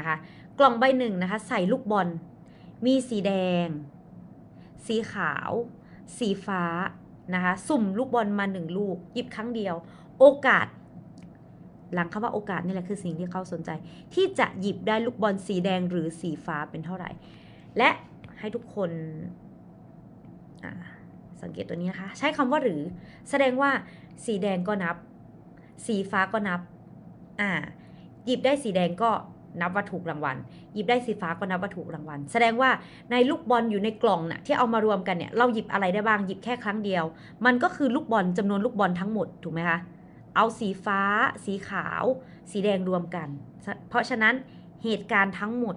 นะคะกล่องใบหนึ่งนะคะใส่ลูกบอล มีสีแดง สีขาว สีฟ้านะคะสุ่มลูกบอลมาหนึ่งลูกหยิบครั้งเดียว โอกาส หลังคำว่าโอกาสนี่แหละคือสิ่งที่เขาสนใจ ที่จะหยิบได้ลูกบอลสีแดงหรือสีฟ้าเป็นเท่าไหร่ และให้ทุกคนสังเกตตัวนี้นะคะ ใช้คำว่าหรือ แสดงว่าสีแดงก็นับ สีฟ้าก็นับอ่าหยิบได้สีแดงก็ นับว่าถูกรางวัล หยิบได้สีฟ้าก็นับว่าถูกรางวัล แสดงว่าในลูกบอลอยู่ในกล่องน่ะที่เอามารวมกันเนี่ยเราหยิบอะไรได้บ้างหยิบแค่ครั้งเดียว มันก็คือลูกบอลจำนวนลูกบอลทั้งหมดถูกไหมคะเอาสีฟ้า สีขาว สีแดงรวมกัน เพราะฉะนั้นเหตุการณ์ทั้งหมด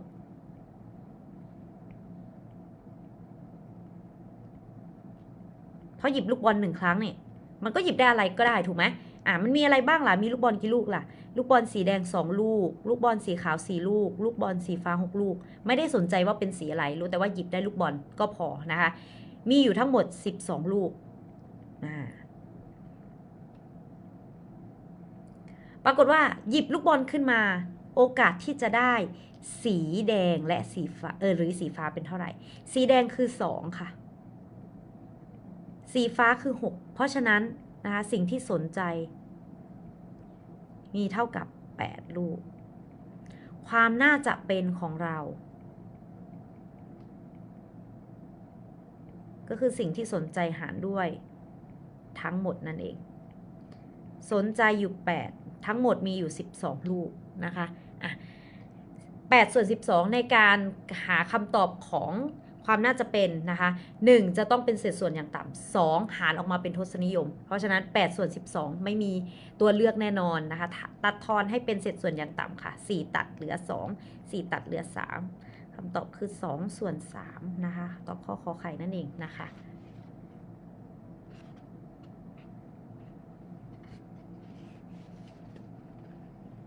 พราะหยิบลูกบอลหนึ่งครั้งเนี่ยมันก็หยิบได้อะไรก็ได้ถูกไหม อ่ามันมีอะไรบ้างล่ะ มีลูกบอลกี่ลูกล่ะ ลูกบอลสีแดงสองลูก ลูกบอลสีขาวสี่ลูก ลูกบอลสีฟ้าหกลูก ไม่ได้สนใจว่าเป็นสีอะไรรู้แต่ว่าหยิบได้ลูกบอลก็พอนะคะ มีอยู่ทั้งหมด 12 ลูกอ่าปรากฏว่าหยิบลูกบอลขึ้นมา โอกาสที่จะได้ สีแดงและสีฟ้าเออหรือสีฟ้าเป็นเท่าไหร่ สีแดงคือ 2 ค่ะ สีฟ้าคือ 6 เพราะฉะนั้น นะคะสิ่งที่สนใจ มีเท่ากับ 8 ลูก ความน่าจะเป็นของเรา ก็คือสิ่งที่สนใจหารด้วย ทั้งหมดนั่นเอง สนใจอยู่ 8 ทั้งหมดมีอยู่ 12 ลูกนะคะอะ8ส่วน 12 ในการหาคำตอบของ ความน่าจะเป็นนะคะ 1 จะต้องเป็นเศษส่วนอย่างต่ำ2หารออกมาเป็นทศนิยม เพราะฉะนั้น8ส่วน12 ไม่มีตัวเลือกแน่นอนนะคะ ตัดทอนให้เป็นเศษส่วนอย่างต่ำค่ะ 4 ตัดเหลือ 2 4 ตัดเหลือ 3คำตอบคือ 2 ส่วน3นะคะ ตอบข้อขอไข่นั่นเองนะคะ